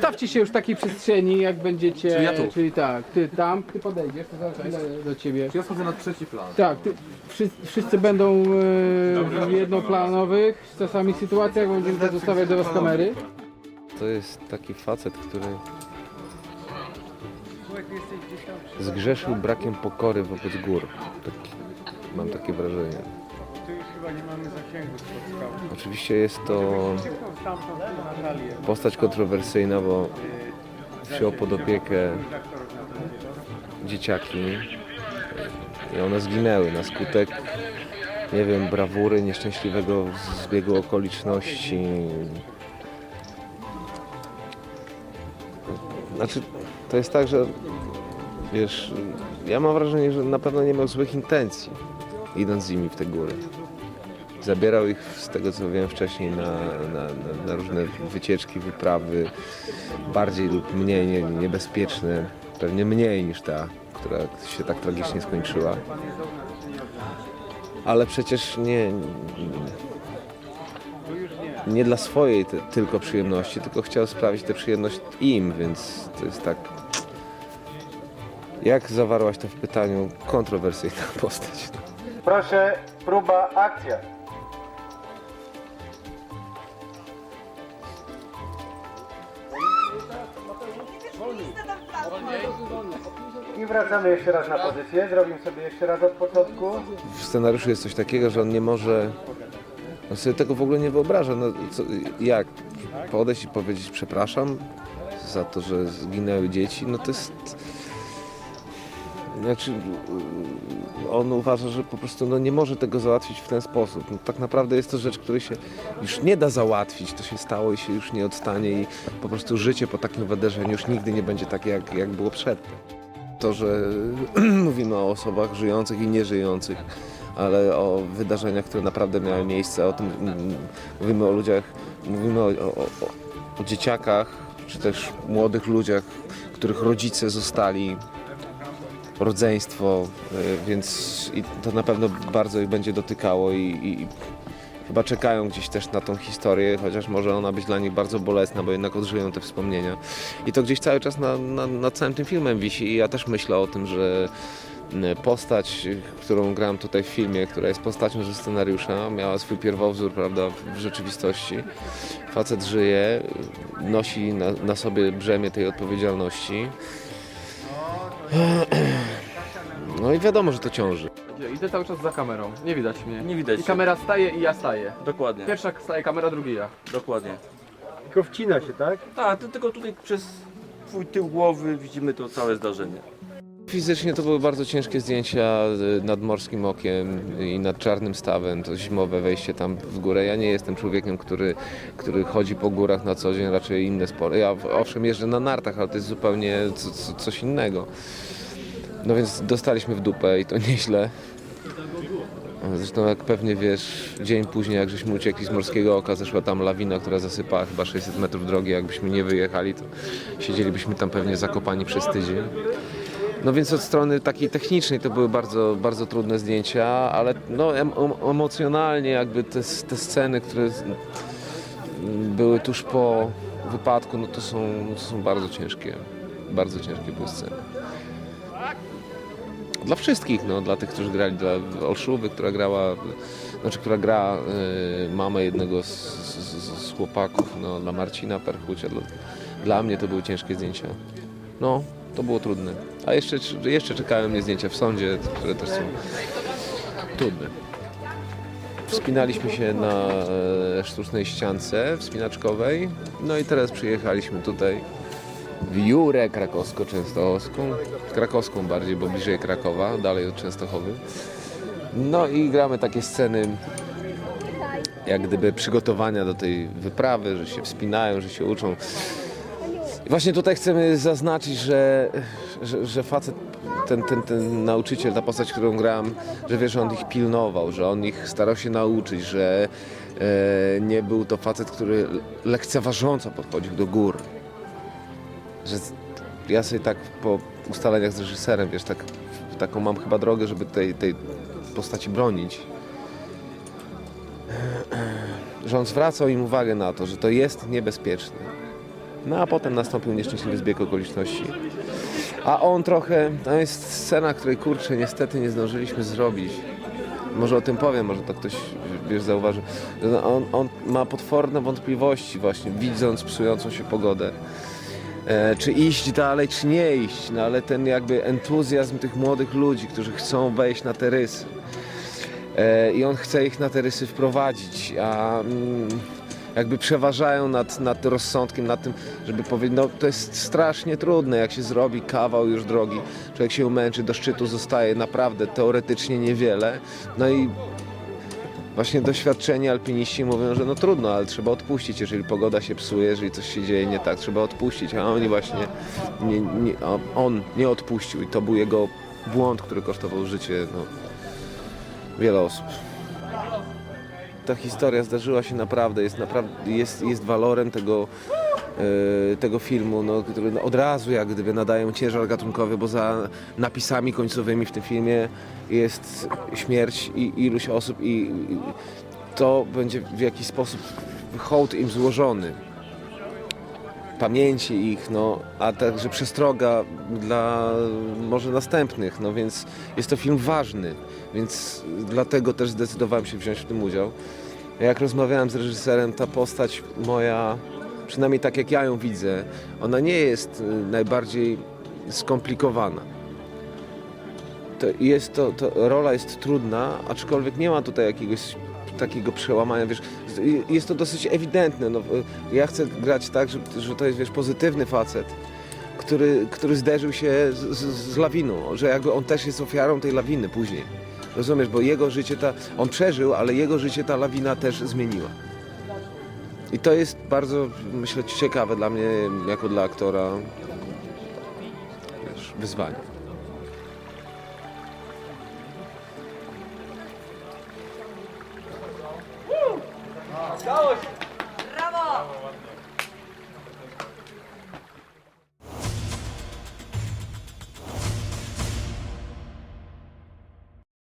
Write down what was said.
Ustawcie się już w takiej przestrzeni, jak będziecie. Czyli ja tu. Czyli tak, ty tam, ty podejdziesz, to zaraz będę do ciebie. Ja schodzę na trzeci plan? Tak, ty, wszyscy, wszyscy będą e, jednoplanowych, w czasami sytuacjach będziemy też ustawiać do was kamery. To jest taki facet, który zgrzeszył brakiem pokory wobec gór. Taki, mam takie wrażenie. Oczywiście jest to postać kontrowersyjna, bo wziął pod opiekę dzieciaki i one zginęły na skutek, nie wiem, brawury, nieszczęśliwego zbiegu okoliczności, Znaczy, to jest tak, że wiesz, ja mam wrażenie, że na pewno nie miał złych intencji, idąc z nimi w te góry. Zabierał ich, z tego co wiem wcześniej, na, na, na, różne wycieczki, wyprawy, bardziej lub mniej nie, niebezpieczne, pewnie mniej niż ta, która się tak tragicznie skończyła. Ale przecież nie, nie dla swojej te, tylko przyjemności, tylko chciał sprawić tę przyjemność im, więc to jest tak. Jak zawarłaś to w pytaniu? Kontrowersyjna postać. Proszę, próba, akcja. I wracamy jeszcze raz na pozycję. Zrobimy sobie jeszcze raz od początku. W scenariuszu jest coś takiego, że on nie może. On sobie tego w ogóle nie wyobraża. No, co, jak? Podejść i powiedzieć przepraszam za to, że zginęły dzieci, no to jest. Znaczy, on uważa, że po prostu no, nie może tego załatwić w ten sposób. No, tak naprawdę jest to rzecz, której się już nie da załatwić. To się stało i się już nie odstanie i po prostu życie po takim wydarzeniu już nigdy nie będzie takie, jak, jak było przedtem. To, że mówimy o osobach żyjących i nieżyjących, ale o wydarzeniach, które naprawdę miały miejsce, o tym mm, mówimy o ludziach, mówimy o, o, o dzieciakach, czy też młodych ludziach, których rodzice zostali rodzeństwo, y, więc to na pewno bardzo ich będzie dotykało i, i chyba czekają gdzieś też na tą historię, chociaż może ona być dla nich bardzo bolesna, bo jednak odżyją te wspomnienia. I to gdzieś cały czas na, na, nad całym tym filmem wisi i ja też myślę o tym, że postać, którą gram tutaj w filmie, która jest postacią ze scenariusza, miała swój pierwowzór, prawda, w rzeczywistości. Facet żyje, nosi na, na sobie brzemię tej odpowiedzialności. No i wiadomo, że to ciąży. Idę cały czas za kamerą, nie widać mnie. Nie widać I się. kamera staje i ja staję. Dokładnie, Pierwsza staje kamera, drugi ja. dokładnie. Tylko wcina się, tak? Tak, to tylko tutaj przez twój tył głowy widzimy to całe zdarzenie. Fizycznie to były bardzo ciężkie zdjęcia y, nad morskim okiem i nad czarnym stawem, to zimowe wejście tam w górę. Ja nie jestem człowiekiem, który, który chodzi po górach na co dzień, raczej inne spory. Ja owszem jeżdżę na nartach, ale to jest zupełnie co, co, coś innego. No więc dostaliśmy w dupę i to nieźle. Zresztą jak pewnie wiesz, dzień później jak żeśmy uciekli z Morskiego Oka, zeszła tam lawina, która zasypała chyba 600 metrów drogi. Jakbyśmy nie wyjechali, to siedzielibyśmy tam pewnie zakopani przez tydzień. No więc od strony takiej technicznej to były bardzo, bardzo trudne zdjęcia, ale no em, em- emocjonalnie jakby te, te sceny, które były tuż po wypadku, no to są, to są bardzo ciężkie. Bardzo ciężkie były sceny. Dla wszystkich, no, dla tych, którzy grali, dla Olszuwy, która grała, znaczy, która gra y, mamę jednego z, z, z chłopaków, no, dla Marcina Perchucia, dla, dla mnie to były ciężkie zdjęcia. No, to było trudne. A jeszcze, jeszcze czekają mnie zdjęcia w sądzie, które też są trudne. Wspinaliśmy się na e, sztucznej ściance wspinaczkowej, no i teraz przyjechaliśmy tutaj w Jurę krakowsko-częstochowską, krakowską bardziej, bo bliżej Krakowa, dalej od Częstochowy. No i gramy takie sceny jak gdyby przygotowania do tej wyprawy, że się wspinają, że się uczą. Właśnie tutaj chcemy zaznaczyć, że, że, że facet, ten, ten, ten nauczyciel, ta postać, którą gram, że wiesz, on ich pilnował, że on ich starał się nauczyć, że e, nie był to facet, który lekceważąco podchodził do gór. Że ja sobie tak po ustaleniach z reżyserem, wiesz, tak, taką mam chyba drogę, żeby tej, tej postaci bronić. Że on zwracał im uwagę na to, że to jest niebezpieczne No a potem nastąpił nieszczęśliwy zbieg okoliczności. A on trochę, to jest scena, której kurczę niestety nie zdążyliśmy zrobić. Może o tym powiem, może to ktoś wiesz, zauważy. że On, on ma potworne wątpliwości właśnie, widząc psującą się pogodę. E, czy iść dalej, czy nie iść, no ale ten jakby entuzjazm tych młodych ludzi, którzy chcą wejść na te rysy. E, I on chce ich na te rysy wprowadzić, a mm, jakby przeważają nad, nad rozsądkiem, nad tym, żeby powiedzieć, no to jest strasznie trudne, jak się zrobi kawał już drogi, człowiek się umęczy, do szczytu zostaje naprawdę teoretycznie niewiele, no i właśnie doświadczeni alpiniści mówią, że no trudno, ale trzeba odpuścić, jeżeli pogoda się psuje, jeżeli coś się dzieje nie tak, trzeba odpuścić, a oni właśnie, nie, nie, on nie odpuścił i to był jego błąd, który kosztował życie no, wiele osób. Ta historia zdarzyła się naprawdę, jest, naprawdę, jest, jest walorem tego, e, tego filmu, no, który od razu jak gdyby nadają ciężar gatunkowy, bo za napisami końcowymi w tym filmie jest śmierć i iluś osób i, i to będzie w jakiś sposób hołd im złożony. Pamięci ich, no, a także przestroga dla może następnych, no więc jest to film ważny, więc dlatego też zdecydowałem się wziąć w tym udział. Jak rozmawiałem z reżyserem, ta postać moja, przynajmniej tak jak ja ją widzę, ona nie jest y, najbardziej skomplikowana. To jest to, to, rola jest trudna, aczkolwiek nie ma tutaj jakiegoś takiego przełamania, wiesz, jest to dosyć ewidentne. No, ja chcę grać tak, że, że to jest, wiesz, pozytywny facet, który, który zderzył się z, z, z lawiną, że jakby on też jest ofiarą tej lawiny później. Rozumiesz, bo jego życie ta, on przeżył, ale jego życie ta lawina też zmieniła. I to jest bardzo, myślę, ciekawe dla mnie, jako dla aktora, wiesz, wyzwanie. Stało się!